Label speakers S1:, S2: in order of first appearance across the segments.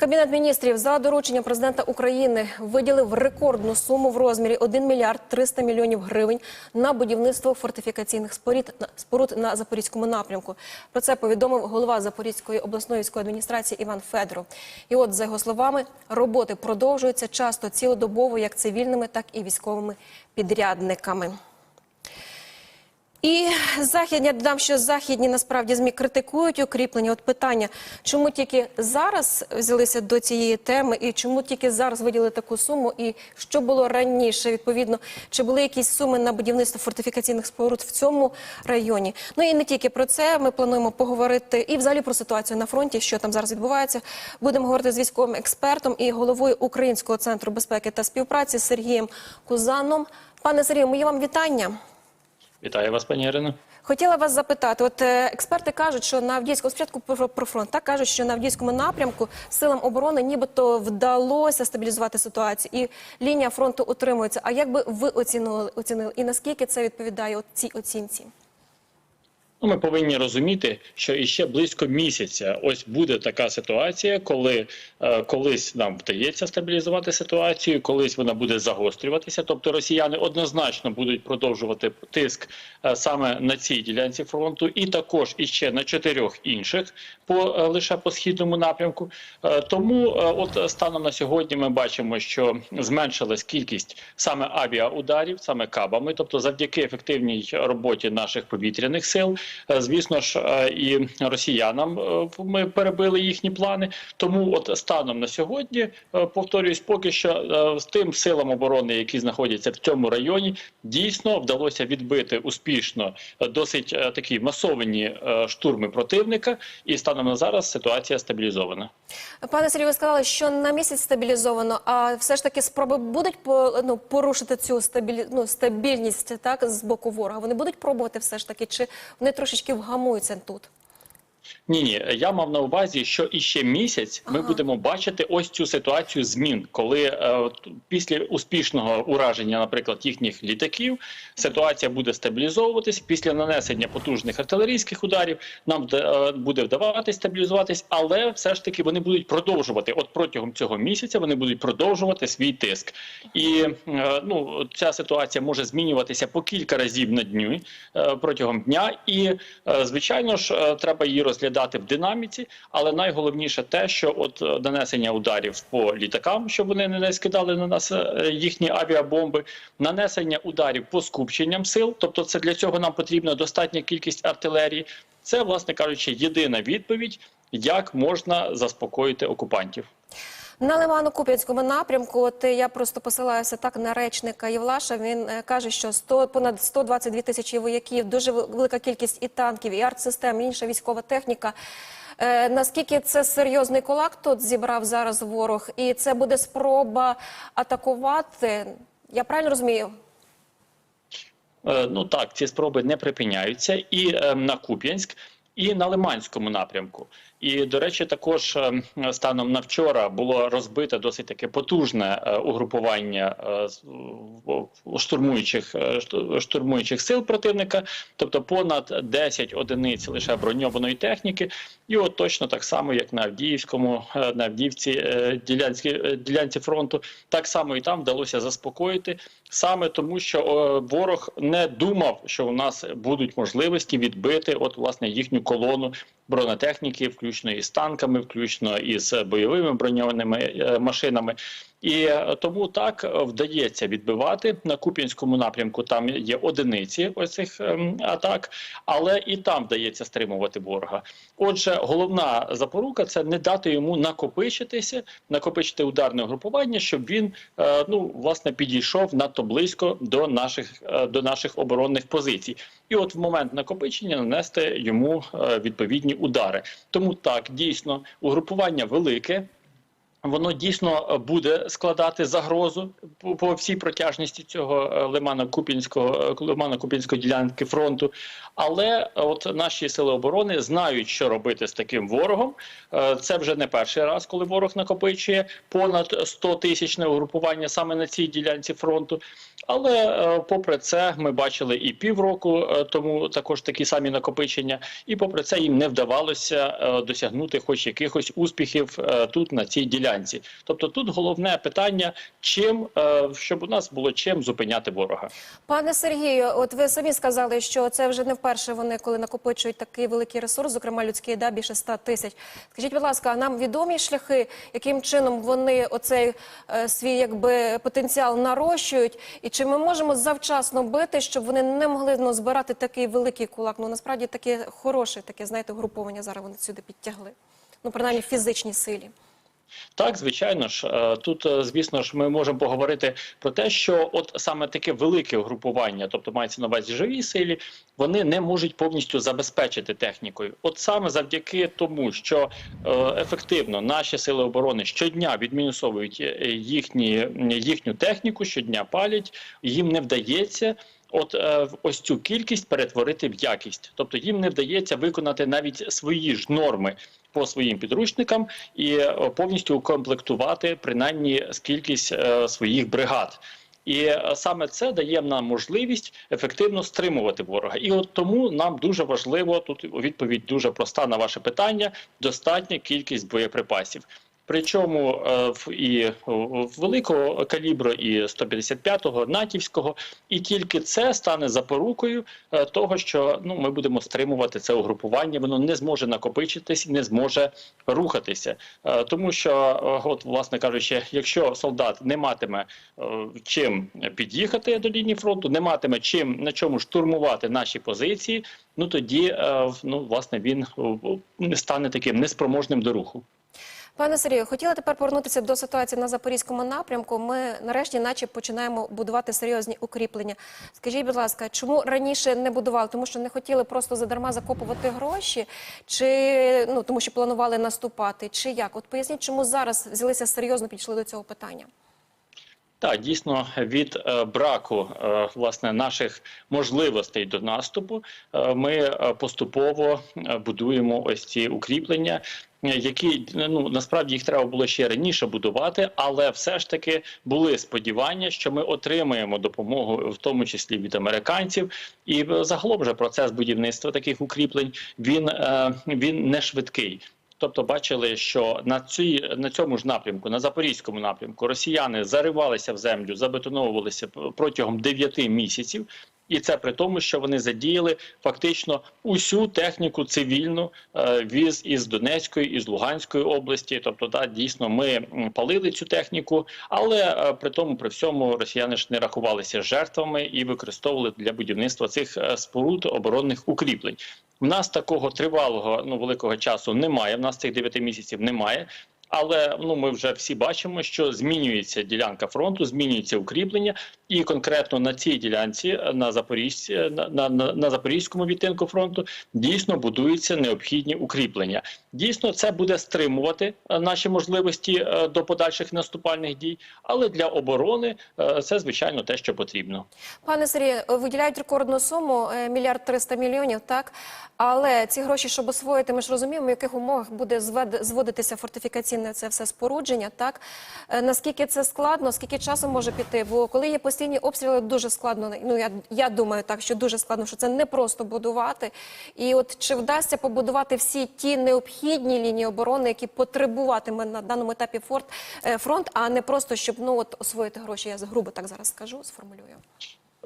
S1: Кабінет міністрів за дорученням президента України виділив рекордну суму в розмірі 1 мільярд 300 мільйонів гривень на будівництво фортифікаційних споруд на запорізькому напрямку. Про це повідомив голова Запорізької обласної військової адміністрації Іван Федоров. І от за його словами, роботи продовжуються часто цілодобово як цивільними, так і військовими підрядниками. І західні я додам, що західні насправді змі критикують укріплення. От питання, чому тільки зараз взялися до цієї теми, і чому тільки зараз виділили таку суму, і що було раніше? Відповідно, чи були якісь суми на будівництво фортифікаційних споруд в цьому районі? Ну і не тільки про це. Ми плануємо поговорити і взагалі про ситуацію на фронті, що там зараз відбувається. Будемо говорити з військовим експертом і головою Українського центру безпеки та співпраці Сергієм Кузаном. Пане Сергію, мої вам вітання.
S2: Вітаю вас, пані Ірино.
S1: Хотіла вас запитати. От е, експерти кажуть, що на Авдіївському спочатку про, фронт так кажуть, що на Авдіївському напрямку силам оборони нібито вдалося стабілізувати ситуацію, і лінія фронту утримується. А як би ви оцінили оцінили і наскільки це відповідає цій оцінці?
S2: Ну, ми повинні розуміти, що іще близько місяця ось буде така ситуація, коли е, колись нам вдається стабілізувати ситуацію, колись вона буде загострюватися. Тобто росіяни однозначно будуть продовжувати тиск е, саме на цій ділянці фронту, і також іще на чотирьох інших по е, лише по східному напрямку. Е, тому, е, от станом на сьогодні, ми бачимо, що зменшилась кількість саме авіаударів, саме кабами, тобто завдяки ефективній роботі наших повітряних сил. Е, Звісно ж, е, і росіянам е, ми перебили їхні плани. Тому, от станом на сьогодні, повторюсь, поки що з тим силам оборони, які знаходяться в цьому районі, дійсно вдалося відбити успішно досить такі масовані штурми противника, і станом на зараз ситуація стабілізована.
S1: Пане Сергію, ви сказали, що на місяць стабілізовано, а все ж таки спроби будуть по, ну, порушити цю стабілі, ну, стабільність так з боку ворога. Вони будуть пробувати все ж таки, чи вони трошечки вгамуються тут?
S2: Ні, ні, я мав на увазі, що іще місяць ми
S1: Ага.
S2: будемо бачити ось цю ситуацію змін, коли е, після успішного ураження, наприклад, їхніх літаків, ситуація буде стабілізовуватись. Після нанесення потужних артилерійських ударів нам е, буде вдаватись стабілізуватись, але все ж таки вони будуть продовжувати. От протягом цього місяця вони будуть продовжувати свій тиск, і е, ну ця ситуація може змінюватися по кілька разів на дню е, протягом дня, і е, звичайно ж е, треба її розглядати в динаміці. Але найголовніше те, що от е, нанесення ударів по літакам, щоб вони не скидали на нас е, їхні авіабомби, нанесення ударів по скупченням сил, тобто це для цього нам потрібна достатня кількість артилерії. Це, власне кажучи, єдина відповідь, як можна заспокоїти окупантів.
S1: На Лимано-Куп'янському напрямку, от я просто посилаюся так на речника Євлаша. Він е, каже, що 100, понад 122 тисячі вояків, дуже велика кількість і танків, і артсистем, і інша військова техніка. Е, наскільки це серйозний кулак тут зібрав зараз ворог, і це буде спроба атакувати? Я правильно розумію?
S2: Е, Ну так, ці спроби не припиняються і е, на Куп'янськ, і на Лиманському напрямку. І до речі, також е, станом на вчора було розбите досить таке потужне е, угрупування е, штурмуючих штурмуючих сил противника, тобто понад 10 одиниць лише броньованої техніки. І от точно так само, як на Авдіївському, на Авдіївці ділянській е, ділянці фронту, так само і там вдалося заспокоїти саме тому, що ворог не думав, що у нас будуть можливості відбити от власне їхню колону бронетехніки, включно із танками, включно із бойовими броньованими е, машинами. І е, тому так е, вдається відбивати на Куп'янському напрямку. Там є одиниці ось цих ем, атак, але і там вдається стримувати ворога. Отже, головна запорука це не дати йому накопичитися, накопичити ударне групування, щоб він е, ну власне підійшов надто близько до наших до наших оборонних позицій. І от в момент накопичення нанести йому відповідні удари. Тому так дійсно угрупування велике. Воно дійсно е, буде складати загрозу по, всій протяжності цього е, лимана Купінського лимана Купінської ділянки фронту. Але е, от наші сили оборони знають, що робити з таким ворогом. Е, Це вже не перший раз, коли ворог накопичує понад 100 тисячне угрупування саме на цій ділянці фронту. Але е, попри це, ми бачили і півроку е, тому також такі самі накопичення, і попри це їм не вдавалося е, досягнути хоч якихось успіхів е, тут на цій ділянці. Тобто, тут головне питання, чим е, щоб у нас було чим зупиняти ворога.
S1: Пане Сергію, от ви самі сказали, що це вже не вперше вони, коли накопичують такий великий ресурс, зокрема людський да, більше 100 тисяч. Скажіть, будь ласка, а нам відомі шляхи, яким чином вони оцей е, свій якби потенціал нарощують, і чи ми можемо завчасно бити, щоб вони не могли ну, збирати такий великий кулак? Ну насправді таке хороше, таке знаєте, груповання зараз вони сюди підтягли. Ну принаймні в фізичній силі.
S2: Так, звичайно ж, е, тут, е, звісно ж, ми можемо поговорити про те, що от саме таке велике угрупування, тобто мається на увазі живій силі, вони не можуть повністю забезпечити технікою. От саме завдяки тому, що е, ефективно наші сили оборони щодня відмінусовують їхні, їхню техніку, щодня палять, їм не вдається. От е, ось цю кількість перетворити в якість, тобто їм не вдається виконати навіть свої ж норми по своїм підручникам і е, повністю укомплектувати принаймні кількість е, своїх бригад. І е, саме це дає нам можливість ефективно стримувати ворога. І от тому нам дуже важливо тут відповідь дуже проста на ваше питання: достатня кількість боєприпасів. Причому е, і великого калібру, і 155-го натівського, і тільки це стане запорукою е, того, що ну ми будемо стримувати це угрупування. Воно не зможе накопичитись, не зможе рухатися, Е, тому що, от, власне кажучи, якщо солдат не матиме чим під'їхати до лінії фронту, не матиме чим на чому штурмувати наші позиції, ну тоді ну власне він стане таким неспроможним до руху.
S1: Пане Сергію, хотіла тепер повернутися до ситуації на запорізькому напрямку. Ми нарешті, наче, починаємо будувати серйозні укріплення. Скажіть, будь ласка, чому раніше не будували? Тому що не хотіли просто задарма закопувати гроші, чи ну тому, що планували наступати, чи як? От поясніть, чому зараз взялися серйозно підійшли до цього питання?
S2: Так, дійсно, від е, браку е, власне наших можливостей до наступу е, ми поступово будуємо ось ці укріплення. Які ну насправді їх треба було ще раніше будувати, але все ж таки були сподівання, що ми отримаємо допомогу, в тому числі від американців, і загалом же процес будівництва таких укріплень він, він не швидкий. Тобто бачили, що на цій на цьому ж напрямку, на запорізькому напрямку, росіяни заривалися в землю, забетоновувалися протягом 9 місяців. І це при тому, що вони задіяли фактично усю техніку цивільну е, віз із Донецької із Луганської області. Тобто, да, дійсно, ми палили цю техніку, але е, при тому, при всьому, росіяни ж не рахувалися жертвами і використовували для будівництва цих е, споруд оборонних укріплень. У нас такого тривалого ну великого часу немає. В нас цих 9 місяців немає. Але ну ми вже всі бачимо, що змінюється ділянка фронту, змінюється укріплення, і конкретно на цій ділянці на Запорізь, на, на, на, на запорізькому відтинку фронту дійсно будуються необхідні укріплення. Дійсно, це буде стримувати е, наші можливості е, до подальших наступальних дій. Але для оборони е, це звичайно те, що потрібно.
S1: Пане Сергію, виділяють рекордну суму мільярд триста мільйонів, так але ці гроші, щоб освоїти, ми ж розуміємо, в яких умовах буде зводитися фортифікаційне це все спорудження. Так Е, наскільки це складно, скільки часу може піти? Бо коли є постійні обстріли, дуже складно. Ну я, я думаю, так що дуже складно, що це не просто будувати. І от чи вдасться побудувати всі ті необхідні лінії оборони, які потребуватиме на даному етапі форт е, фронт, а не просто щоб ну от освоїти гроші. Я грубо так зараз скажу, сформулюю.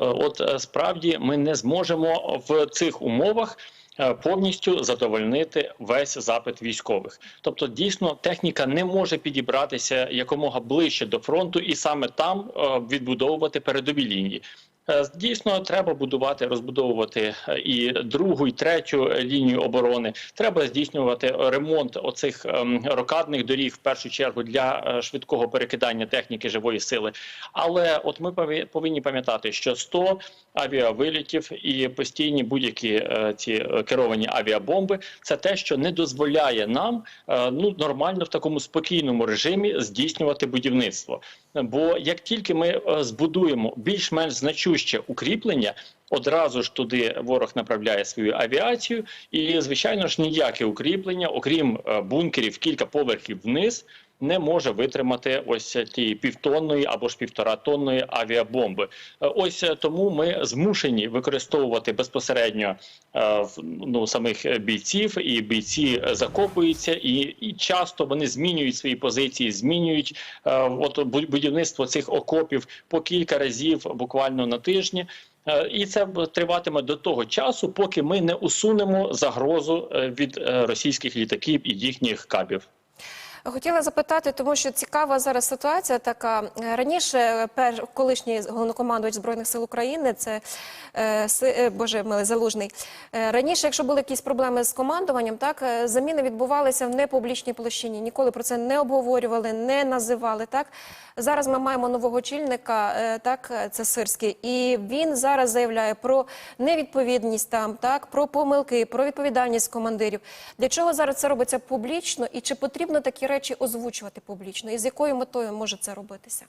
S2: Е, От справді ми не зможемо в цих умовах. Е, Повністю задовольнити весь запит військових, тобто дійсно техніка не може підібратися якомога ближче до фронту, і саме там е, відбудовувати передові лінії. Е, Дійсно, треба будувати, розбудовувати е, і другу, і третю лінію оборони. Треба здійснювати ремонт оцих ем, рокадних доріг в першу чергу для е, швидкого перекидання техніки живої сили. Але от ми повинні пам'ятати, що 100 авіавилітів і постійні будь-які е, ці е, керовані авіабомби це те, що не дозволяє нам е, ну нормально в такому спокійному режимі здійснювати будівництво. Бо як тільки ми е, збудуємо більш-менш значуще укріплення, одразу ж туди ворог направляє свою авіацію, і звичайно ж ніяке укріплення, окрім е, бункерів кілька поверхів вниз. Не може витримати ось ті півтонної або ж півторатонної авіабомби. Е, Ось е, тому ми змушені використовувати безпосередньо е, ну самих бійців, і бійці закопуються, і, і часто вони змінюють свої позиції, змінюють от будівництво цих окопів по кілька разів буквально на тижні. І це триватиме до того часу, поки ми не усунемо загрозу від російських літаків і їхніх кабів.
S1: Хотіла запитати, тому що цікава зараз ситуація така. Е, Раніше е, пер колишній головнокомандувач збройних сил України, це е, е, Боже милий залужний. Раніше, якщо були якісь проблеми з командуванням, так заміни відбувалися в непублічній площині. Ніколи про це не обговорювали, не називали. Так зараз ми маємо нового чільника, е, так це Сирський, і він зараз заявляє про невідповідність там, так про помилки, про відповідальність командирів. Для чого зараз це робиться публічно, і чи потрібно такі речі озвучувати публічно? І з якою метою може це робитися?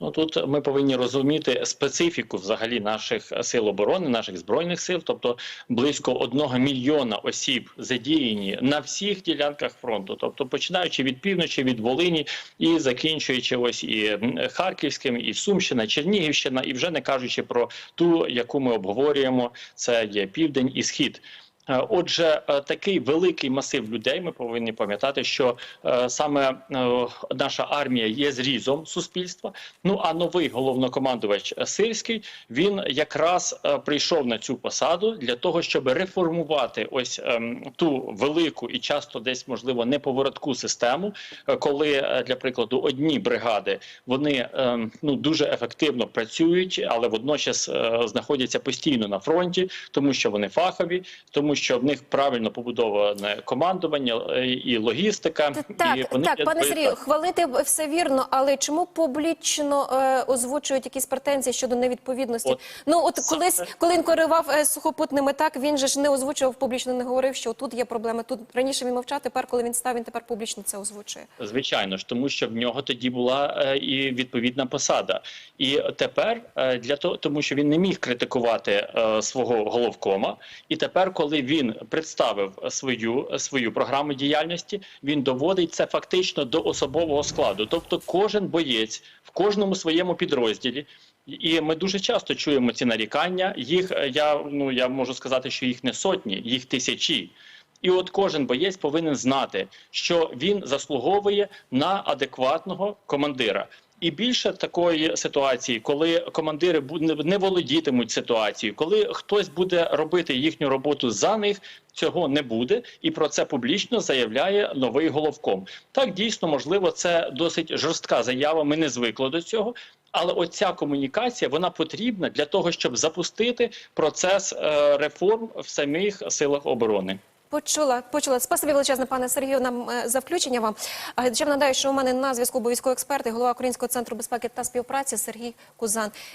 S2: Ну тут ми повинні розуміти специфіку взагалі наших сил оборони, наших збройних сил, тобто близько одного мільйона осіб задіяні на всіх ділянках фронту, тобто починаючи від півночі, від Волині і закінчуючи ось і Харківським, і Сумщина, Чернігівщина, і вже не кажучи про ту, яку ми обговорюємо, це є південь і схід. Е, Отже, е, такий великий масив людей. Ми повинні пам'ятати, що е, саме наша армія є зрізом суспільства. Ну а новий головнокомандувач Сирський він якраз прийшов на цю посаду для того, щоб реформувати ось ем, ту велику і часто десь можливо неповоротку систему, коли для прикладу одні бригади вони ем, ну дуже ефективно працюють, але водночас знаходяться постійно на фронті, тому що вони фахові, тому що в них правильно побудоване командування е, і логістика. і
S1: Так,
S2: вони
S1: так, пане Сергію, хвалити все вірно, але чому публічно е, озвучують якісь претензії щодо невідповідності?
S2: От
S1: ну от
S2: саме-
S1: колись, коли він керував е, сухопутними, так він же ж не озвучував публічно, не говорив, що тут є проблеми. Тут раніше він мовчав, тепер, коли він став, він тепер публічно це озвучує.
S2: Звичайно ж, тому що в нього тоді була е, і відповідна посада. І тепер е, для того, тому що він не міг критикувати е, свого головкома. І тепер, коли він представив свою свою програму діяльності, він доводить це фактично до особового складу. Тобто, кожен боєць в кожному своєму підрозділі. І ми дуже часто чуємо ці нарікання. Їх е, я ну я можу сказати, що їх не сотні, їх тисячі. І от кожен боєць повинен знати, що він заслуговує на адекватного командира. І більше такої ситуації, коли командири не володітимуть ситуацією, коли хтось буде робити їхню роботу за них, цього не буде, і про це публічно заявляє новий головком. Так дійсно можливо, це досить жорстка заява. Ми не звикли до цього. Але оця комунікація вона потрібна для того, щоб запустити процес е, реформ в самих силах оборони.
S1: Почула, почула. Спасибі величезне, пане Сергію, нам е, за включення вам. Глядачам нагадаю, що у мене на зв'язку був військовий експерт і голова Українського центру безпеки та співпраці Сергій Кузан.